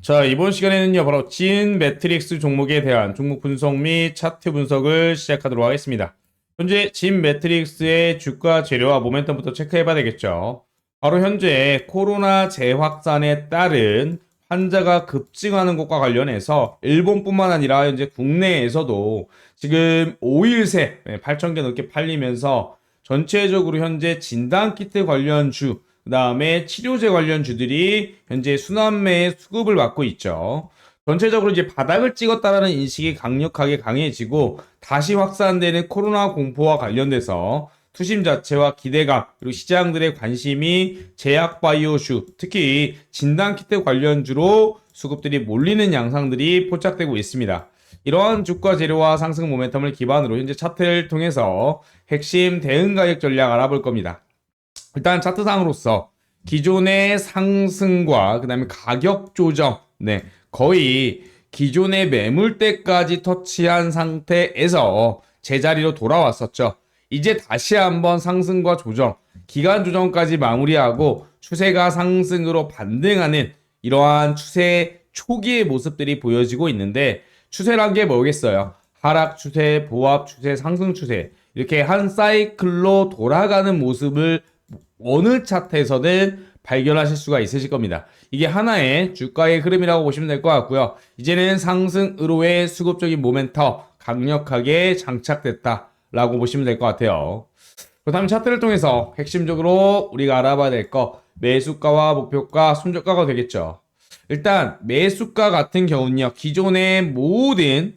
자, 이번 시간에는요, 바로 진 매트릭스 종목에 대한 종목 분석 및 차트 분석을 시작하도록 하겠습니다. 현재 진 매트릭스의 주가 재료와 모멘텀부터 체크해 봐야 되겠죠. 바로 현재 코로나 재확산에 따른 환자가 급증하는 것과 관련해서 일본뿐만 아니라 현재 국내에서도 지금 5일 새 8,000개 넘게 팔리면서 전체적으로 현재 진단키트 관련 주, 그 다음에 치료제 관련 주들이 현재 순환매의 수급을 받고 있죠. 전체적으로 이제 바닥을 찍었다라는 인식이 강력하게 강해지고 다시 확산되는 코로나 공포와 관련돼서 투심 자체와 기대감 그리고 시장들의 관심이 제약 바이오슈 특히 진단 키트 관련주로 수급들이 몰리는 양상들이 포착되고 있습니다. 이러한 주가 재료와 상승 모멘텀을 기반으로 현재 차트를 통해서 핵심 대응 가격 전략 알아볼 겁니다. 일단 차트상으로서 기존의 상승과 그다음에 가격 조정, 네 거의 기존의 매물대까지 터치한 상태에서 제자리로 돌아왔었죠. 이제 다시 한번 상승과 조정, 기간 조정까지 마무리하고 추세가 상승으로 반등하는 이러한 추세 초기의 모습들이 보여지고 있는데 추세란 게 뭐겠어요? 하락 추세, 보합 추세, 상승 추세 이렇게 한 사이클로 돌아가는 모습을 어느 차트에서든 발견하실 수가 있으실 겁니다. 이게 하나의 주가의 흐름이라고 보시면 될 것 같고요. 이제는 상승으로의 수급적인 모멘텀 강력하게 장착됐다라고 보시면 될 것 같아요. 그렇다면 차트를 통해서 핵심적으로 우리가 알아봐야 될거 매수가와 목표가, 손절가가 되겠죠. 일단 매수가 같은 경우는요. 기존의 모든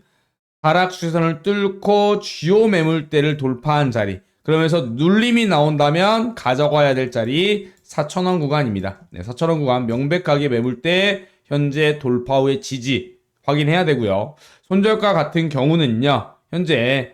하락 추세선을 뚫고 주요 매물대를 돌파한 자리 그러면서 눌림이 나온다면 가져가야 될 자리 4천원 구간입니다. 네, 4천원 구간 명백하게 매물대 현재 돌파 후의 지지 확인해야 되고요. 손절가 같은 경우는요. 현재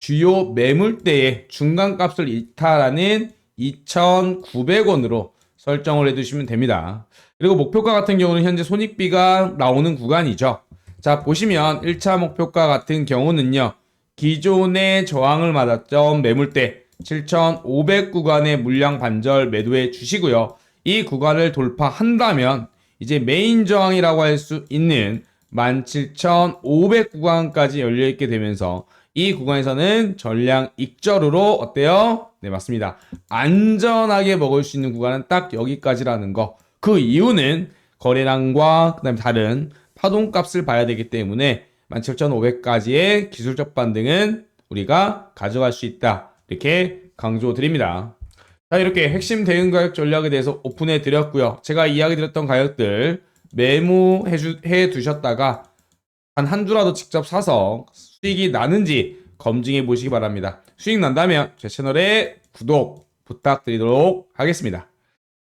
주요 매물대의 중간값을 이탈하는 2,900원으로 설정을 해두시면 됩니다. 그리고 목표가 같은 경우는 현재 손익비가 나오는 구간이죠. 자, 보시면 1차 목표가 같은 경우는요. 기존의 저항을 맞았던 매물대 7,500 구간의 물량 반절 매도해 주시고요. 이 구간을 돌파한다면 이제 메인 저항이라고 할 수 있는 17,500 구간까지 열려 있게 되면서 이 구간에서는 전량 익절으로 어때요? 네, 맞습니다. 안전하게 먹을 수 있는 구간은 딱 여기까지라는 거. 그 이유는 거래량과 그다음에 다른 파동값을 봐야 되기 때문에 17,500까지의 기술적 반등은 우리가 가져갈 수 있다. 이렇게 강조 드립니다. 자, 이렇게 핵심 대응 가격 전략에 대해서 오픈해 드렸고요. 제가 이야기 드렸던 가격들 메모해 주, 해 두셨다가 한한 주라도 직접 사서 수익이 나는지 검증해 보시기 바랍니다. 수익 난다면 제 채널에 구독 부탁드리도록 하겠습니다.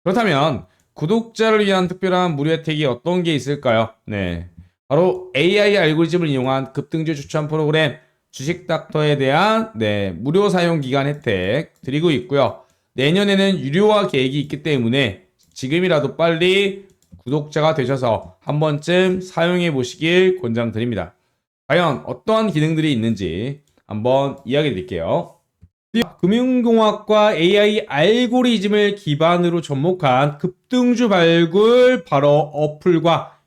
그렇다면 구독자를 위한 특별한 무료 혜택이 어떤 게 있을까요? 네. 바로 AI 알고리즘을 이용한 급등주 추천 프로그램 주식닥터에 대한 네, 무료 사용 기간 혜택 드리고 있고요. 내년에는 유료화 계획이 있기 때문에 지금이라도 빨리 구독자가 되셔서 한 번쯤 사용해 보시길 권장드립니다. 과연 어떠한 기능들이 있는지 한번 이야기 드릴게요. 금융공학과 AI 알고리즘을 기반으로 접목한 급등주 발굴 바로 어플과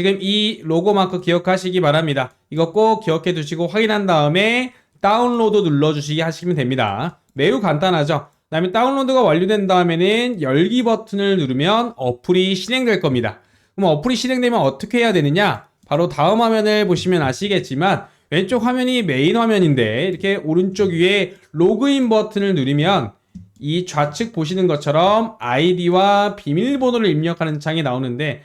지금 이 로고 마크 기억하시기 바랍니다. 이거 꼭 기억해 두시고 확인한 다음에 다운로드 눌러주시기 하시면 됩니다. 매우 간단하죠. 그 다음에 다운로드가 완료된 다음에는 열기 버튼을 누르면 어플이 실행될 겁니다. 그럼 어플이 실행되면 어떻게 해야 되느냐? 바로 다음 화면을 보시면 아시겠지만 왼쪽 화면이 메인 화면인데 이렇게 오른쪽 위에 로그인 버튼을 누르면 이 좌측 보시는 것처럼 아이디와 비밀번호를 입력하는 창이 나오는데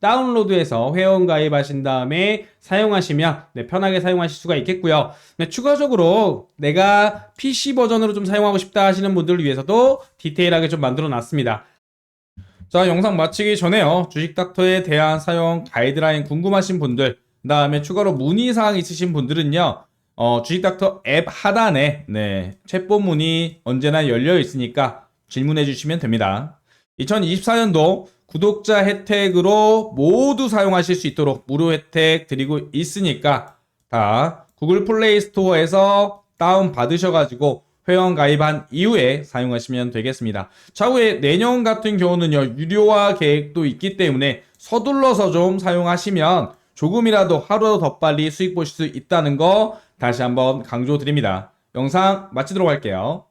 다운로드해서 회원 가입하신 다음에 사용하시면 네, 편하게 사용하실 수가 있겠고요. 네, 추가적으로 내가 PC 버전으로 좀 사용하고 싶다 하시는 분들을 위해서도 디테일하게 좀 만들어 놨습니다. 자, 영상 마치기 전에요. 주식닥터에 대한 사용 가이드라인 궁금하신 분들, 그 다음에 추가로 문의사항 있으신 분들은요, 어, 주식닥터 앱 하단에, 네, 챗봇 문이 언제나 열려 있으니까 질문해 주시면 됩니다. 2024년도 구독자 혜택으로 모두 사용하실 수 있도록 무료 혜택 드리고 있으니까 다 구글 플레이 스토어에서 다운 받으셔가지고 회원 가입한 이후에 사용하시면 되겠습니다. 차후에 내년 같은 경우는요, 유료화 계획도 있기 때문에 서둘러서 좀 사용하시면 조금이라도 하루 더 빨리 수익 보실 수 있다는 거 다시 한번 강조드립니다. 영상 마치도록 할게요.